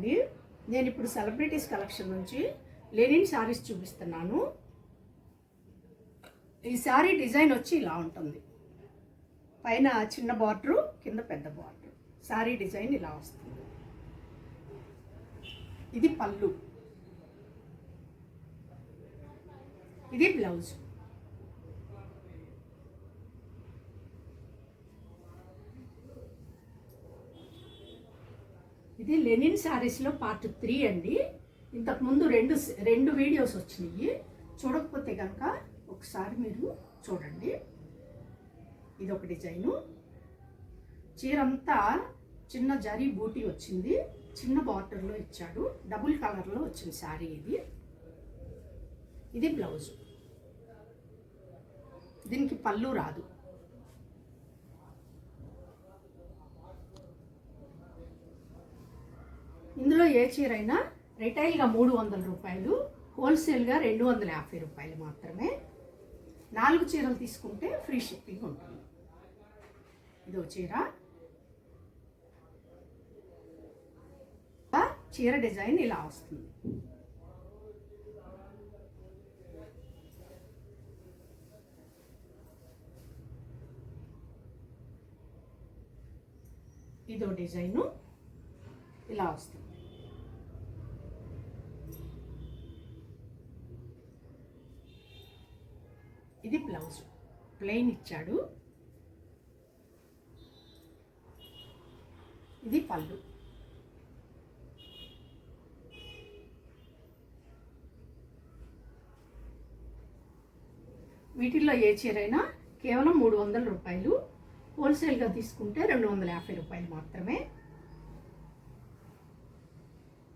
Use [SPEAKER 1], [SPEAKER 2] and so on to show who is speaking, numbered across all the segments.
[SPEAKER 1] అండి. నేను ఇప్పుడు సెలబ్రిటీస్ కలెక్షన్ నుంచి లెనిన్ శారీస్ చూపిస్తున్నాను. ఈ శారీ డిజైన్ వచ్చి ఇలా ఉంటుంది. పైన చిన్న బార్డరు కింద పెద్ద బార్డర్. శారీ డిజైన్ ఇలా వస్తుంది. ఇది పళ్ళు. ఇది బ్లౌజ్. ఇది లెనిన్ శారీస్లో పార్ట్ త్రీ అండి. ఇంతకుముందు రెండు రెండు వీడియోస్ వచ్చినాయి. చూడకపోతే కనుక ఒకసారి మీరు చూడండి. ఇది ఒక డిజైను. చీరంతా చిన్న జరీ బూటీ వచ్చింది. చిన్న బార్డర్లో ఇచ్చాడు. డబుల్ కలర్లో వచ్చింది శారీ ఇది. ఇది బ్లౌజ్. దీనికి పళ్ళు రాదు ఇందులో ఏ చీర అయినా రిటైల్గా మూడు వందల రూపాయలు హోల్సేల్గా రెండు వందల యాభై రూపాయలు మాత్రమే. నాలుగు చీరలు తీసుకుంటే ఫ్రీ షిప్పింగ్ ఉంటుంది. ఇదో చీర. చీర డిజైన్ ఇలా వస్తుంది. ఇదో డిజైను. ఇలా వస్తుంది. ఇది బ్లౌజ్. ప్లెయిన్ ఇచ్చాడు. ఇది పళ్ళు. వీటిల్లో ఏ చీరైనా కేవలం మూడు వందల రూపాయలు. హోల్సేల్గా తీసుకుంటే రెండు వందల యాభై రూపాయలు మాత్రమే.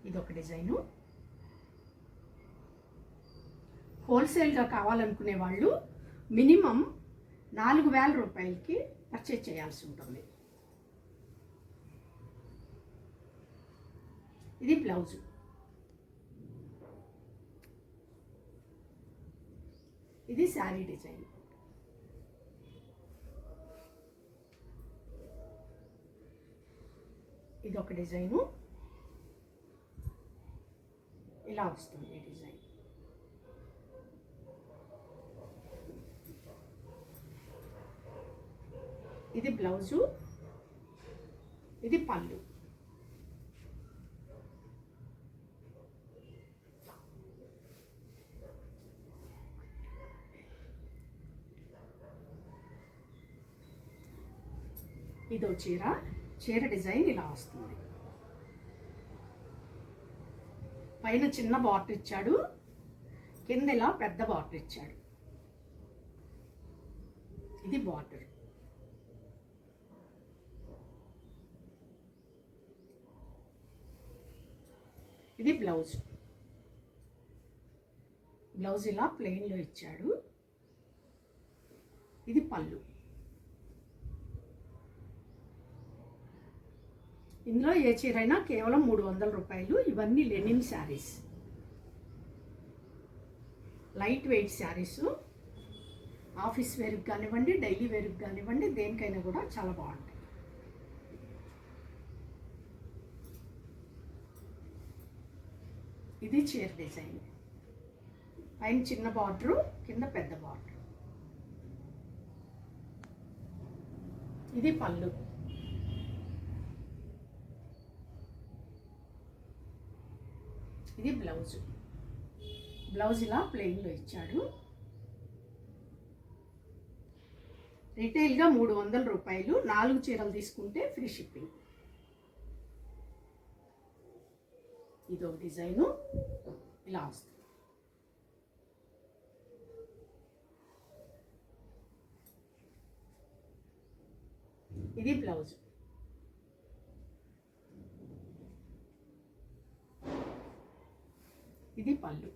[SPEAKER 1] ఇదొక డిజైను. హోల్సేల్గా కావాలనుకునే వాళ్ళు మినిమం నాలుగు వేల రూపాయలకి పర్చేజ్ చేయాల్సి ఉంటుంది. ఇది బ్లౌజు ఇది శారీ డిజైన్ ఇది ఒక డిజైను ఇలా వస్తుంది డిజైన్ ఇది బ్లౌజు ఇది పళ్ళు. ఇదో చీర చీర డిజైన్ ఇలా వస్తుంది. పైన చిన్న బాటిల్ ఇచ్చాడు కింద ఇలా పెద్ద బాటిల్ ఇచ్చాడు. ఇది బార్డర్. ఇది బ్లౌజ్. బ్లౌజ్ ఇలా ప్లెయిన్లో ఇచ్చాడు. ఇది పళ్ళు. ఇందులో ఏ చీరైనా కేవలం మూడు వందల రూపాయలు. ఇవన్నీ linen sarees light weight sarees office వేర్కి కానివ్వండి డైలీ వేర్కి కానివ్వండి దేనికైనా కూడా చాలా బాగుంటాయి. ఇది చీర డిజైన్. పైన చిన్న బార్డరు కింద పెద్ద బార్డర్. ఇది పళ్ళు. ఇది బ్లౌజ్. బ్లౌజ్ ఇలా ప్లెయిన్లో ఇచ్చాడు. రిటైల్గా మూడు వందల రూపాయలు నాలుగు చీరలు తీసుకుంటే ఫ్రీ షిప్పింగ్. ఇదో డిజైను. ఇలా వస్తుంది. ఇది బ్లౌజ్. ఇది పళ్ళు.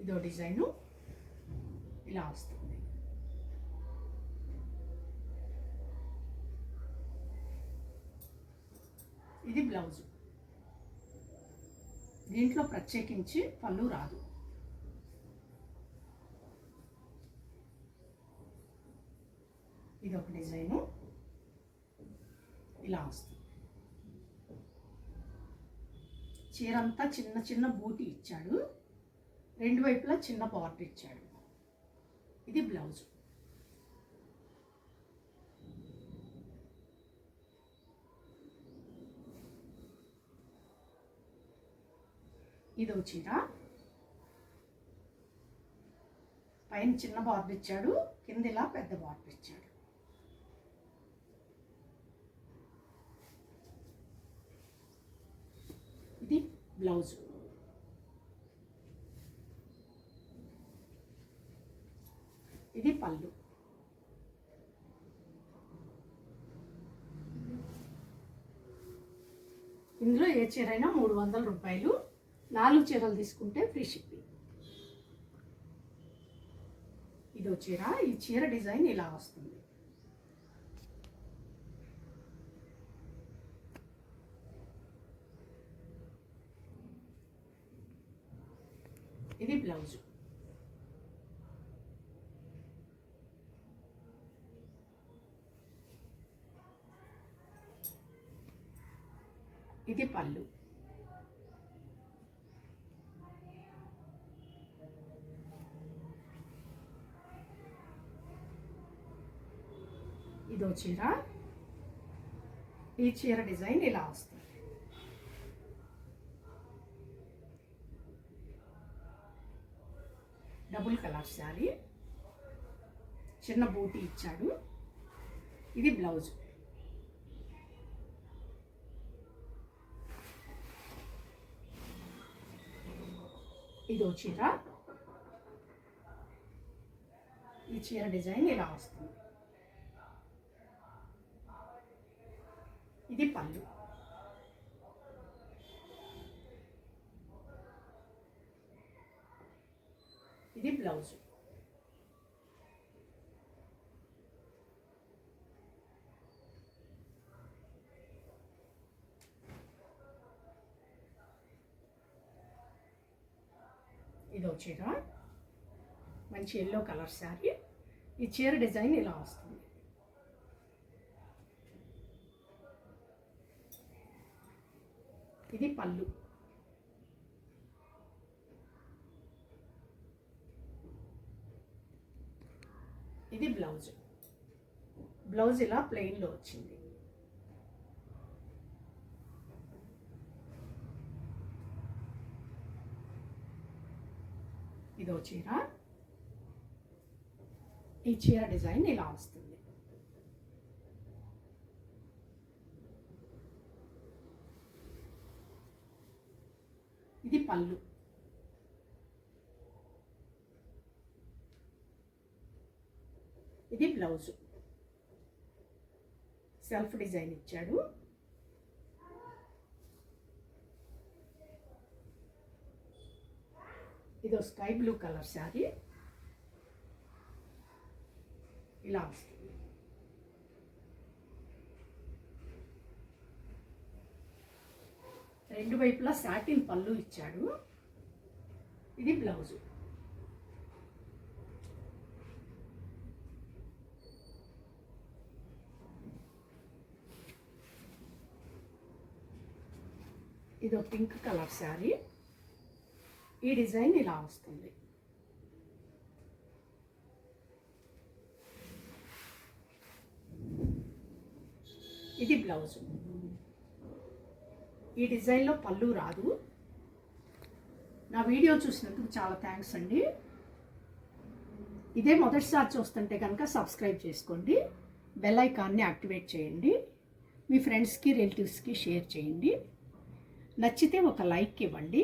[SPEAKER 1] ఇదో డిజైను. ఇలా వస్తుంది ఇది బ్లౌజు. దీంట్లో ప్రత్యేకించి పళ్ళు రాదు. ఇది ఒక డిజైను. ఇలా వస్తుంది. చీరంతా చిన్న చిన్న బూటీ ఇచ్చాడు. రెండు వైపులా చిన్న బార్డర్ ఇచ్చాడు. ఇది బ్లౌజ్. ఇది ఒక చీర. పైన చిన్న బార్డర్ ఇచ్చాడు కింద ఇలా పెద్ద బార్డర్ ఇచ్చాడు. ఇది బ్లౌజ్ ఇది పళ్ళు ఇందులో ఏ చీర అయినా మూడు వందల రూపాయలు నాలుగు చీరలు తీసుకుంటే ఫ్రీ షిప్పింగ్. ఇదో చీర ఈ చీర డిజైన్ ఇలా వస్తుంది. ఇది బ్లౌజ్. ఇది పళ్ళు. ఇదో చీర. ఈ చీర డిజైన్ ఇలా వస్తుంది. Double colour saree. చిన్న బూటీ ఇచ్చాడు. ఇది బ్లౌజ్. ఇదో చీర. ఈ చీర డిజైన్ ఇలా వస్తుంది. ఇది పళ్ళు. ఇది బ్లౌజ్. ఇదో చీర మంచి ఎల్లో కలర్ శారీ ఈ చీర డిజైన్ ఇలా వస్తుంది. ఇది పళ్ళు. ఇది బ్లౌజ్ బ్లౌజ్ ఇలా ప్లెయిన్లో వచ్చింది. ఇదో చీర. ఈ చీర డిజైన్ ఇలా వస్తుంది. ఇది పళ్ళు. ఇది బ్లౌజ్. సెల్ఫ్ డిజైన్ ఇచ్చాడు. ఇదో స్కై బ్లూ కలర్ శారీ. ఇలా వస్తుంది. రెండు వైపులా సాటిన్ పళ్ళు ఇచ్చాడు. ఇది బ్లౌజు. ఇదో పింక్ కలర్ శారీ. ఈ డిజైన్ ఇలా వస్తుంది. ఇది బ్లౌజ్. ఈ డిజైన్లో పళ్ళు రాదు. నా వీడియో చూసినందుకు చాలా థ్యాంక్స్ అండి. ఇదే మొదటిసారి చూస్తుంటే కనుక సబ్స్క్రైబ్ చేసుకోండి. బెల్ ఐకాన్ని యాక్టివేట్ చేయండి. మీ ఫ్రెండ్స్కి రిలేటివ్స్కి షేర్ చేయండి. నచ్చితే ఒక లైక్ ఇవ్వండి.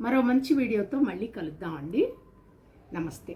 [SPEAKER 1] మరో మంచి వీడియోతో మళ్ళీ కలుద్దామండి. నమస్తే.